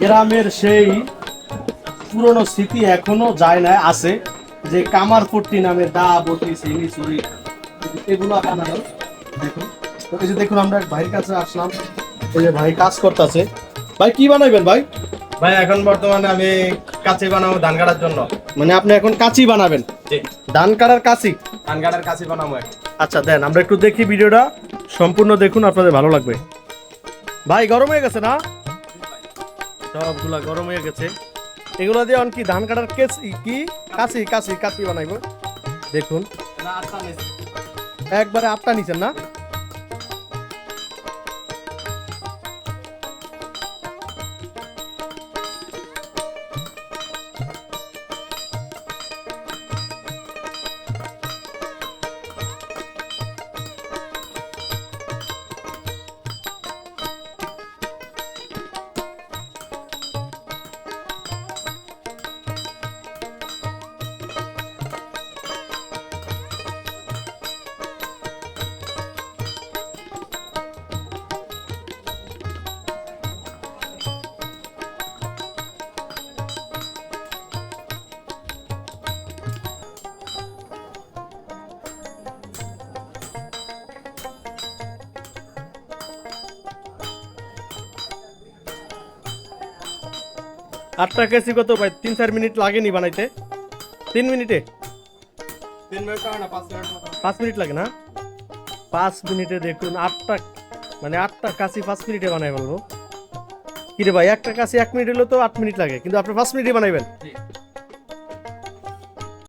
গ্রামের সেই পুরনো স্মৃতি এখনও যায় না আছে। যে কামার পট্টি নামে দা বটি চিনি চুরি এগুলো বানানো দেখুন। তো এই যে দেখুন আমরা ভাইয়ের কাছে আসলাম। এই যে ভাই কাজ করতেছে। ভাই কি বানাইবেন ভাই? ভাই এখন বর্তমানে আমি কাছে বানাবো ধান কাটার জন্য। মানে আপনি এখন কাঁচি বানাবেন? ধান কাটার কাঁচি? ধান কাটার কাছে বানাবো আচ্ছা দেন আমরা একটু দেখি ভিডিওটা। সম্পূর্ণ দেখুন আপনাদের ভালো লাগবে। ভাই গরম হয়ে গেছে না? সবগুলা গরম হয়ে গেছে। এগুলো দিয়ে অন কি ধান কাটার কেস কি? কাশি কাশি কাশি বানাইব। দেখুন। একবারে আটটা নিছেন না? আটটা কেসি কত ভাই? তিন চার মিনিট লাগেনি বানাইতে। তিন মিনিটে? পাঁচ মিনিট লাগে না? পাঁচ মিনিটে দেখুন আটটা মানে আটটা কাশি পাঁচ মিনিটে বানাই বলব কিরে ভাই একটা কাশি এক মিনিট হলেও তো আট মিনিট লাগে কিন্তু আপনি পাঁচ মিনিটে বানাইবেন?